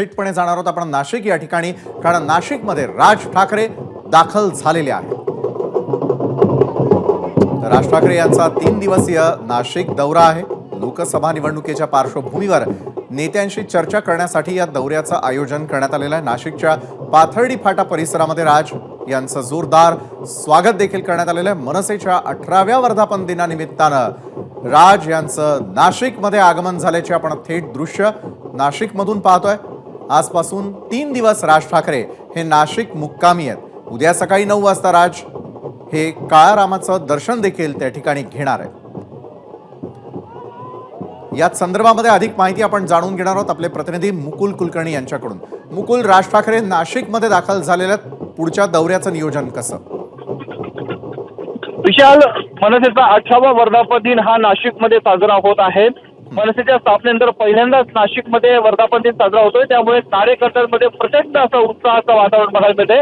थेटपणे जाणार आहोत आपण नाशिक या ठिकाणी कारण नाशिकमध्ये राज ठाकरे दाखल झालेले आहेत. राज ठाकरे यांचा तीन दिवसीय नाशिक दौरा आहे. लोकसभा निवडणुकीच्या पार्श्वभूमीवर नेत्यांशी चर्चा करण्यासाठी या दौऱ्याचं आयोजन करण्यात आलेलं आहे. नाशिकच्या पाथर्डी फाटा परिसरामध्ये राज यांचं जोरदार स्वागत देखील करण्यात आलेलं आहे. मनसेच्या अठराव्या वर्धापन दिनानिमित्तानं राज यांचं नाशिकमध्ये आगमन झाल्याचे आपण थेट दृश्य नाशिकमधून पाहतोय. आजपासून तीन दिवस राज ठाकरे हे नाशिक मुक्कामी आहेत. उद्या सकाळी नऊ वाजता राज हे काळारामाचं दर्शन देखील त्या ठिकाणी घेणार आहेत. याच संदर्भामध्ये अधिक माहिती आपण जाणून घेणार आहोत आपले प्रतिनिधी मुकुल कुलकर्णी यांच्याकडून. मुकुल राज ठाकरे नाशिकमध्ये दाखल झालेल्या पुढच्या दौऱ्याचं नियोजन कसं? विशाल मनसेचा अठरावा वर्धापन दिन हा नाशिकमध्ये साजरा होत आहे. मनसेच्या स्थापनेनंतर पहिल्यांदाच नाशिकमध्ये वर्धापन दिन साजरा होतोय. त्यामुळे कार्यकर्त्यांमध्ये प्रचंड असं उत्साहाचं वातावरण बघायला मिळते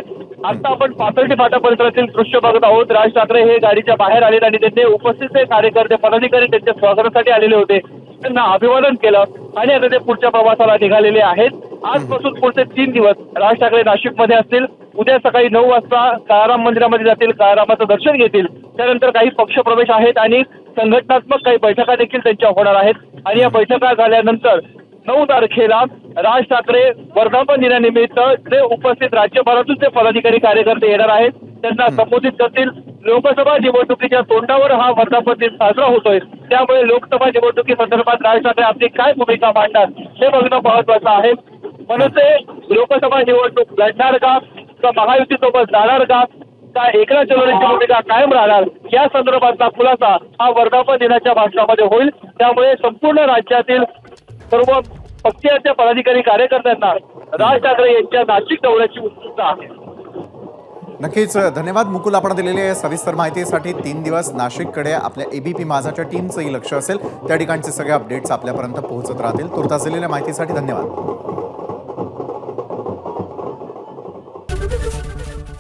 आता आपण पाथर्डी फाटा परिसरातील दृश्य बघत आहोत. राज ठाकरे हे गाडीच्या बाहेर आले आणि त्यांचे उपस्थित कार्यकर्ते पदाधिकारी त्यांच्या स्वागतासाठी आलेले होते. त्यांना अभिवादन केलं आणि आता ते पुढच्या प्रवासाला निघालेले आहेत. आजपासून पुढचे तीन दिवस राज ठाकरे नाशिकमध्ये असतील. उद्या सकाळी नऊ वाजता काळाराम मंदिरामध्ये जातील काळारामाचं दर्शन घेतील. त्यानंतर काही पक्षप्रवेश आहेत आणि संघटनात्मक काही बैठका देखील त्यांच्या होणार आहेत. आणि या बैठका झाल्यानंतर नऊ तारखेला राज ठाकरे वर्धापन दिनानिमित्त जे उपस्थित राज्यभरातून जे पदाधिकारी कार्यकर्ते येणार आहेत त्यांना संबोधित करतील. लोकसभा निवडणुकीच्या तोंडावर हा वर्धापन दिन साजरा होतोय. त्यामुळे लोकसभा निवडणुकीसंदर्भात राज ठाकरे आपली काय भूमिका मांडतात हे बघणं महत्वाचं आहे. मनसे लोकसभा निवडणूक लढणार का? का महायुतीसोबत जाणार का? का एकनाथ चौधरीची भूमिका कायम राहणार? या संदर्भातला खुलासा हा वर्धापन दिनाच्या भाषणामध्ये होईल. त्यामुळे संपूर्ण राज्यातील सर्व पक्षाच्या पदाधिकारी कार्यकर्त्यांना राज ठाकरे यांच्या नाशिक दौऱ्याची उत्सुकता आहे. नक्कीच धन्यवाद मुकुल. आपण दिलेली आहे सविस्तर माहितीसाठी तीन दिवस नाशिककडे आपल्या एबीपी माझाच्या टीमचंही लक्ष असेल. त्या ठिकाणचे सगळे अपडेट्स आपल्यापर्यंत पोहोचत राहतील. तुर्तास दिलेल्या माहितीसाठी धन्यवाद.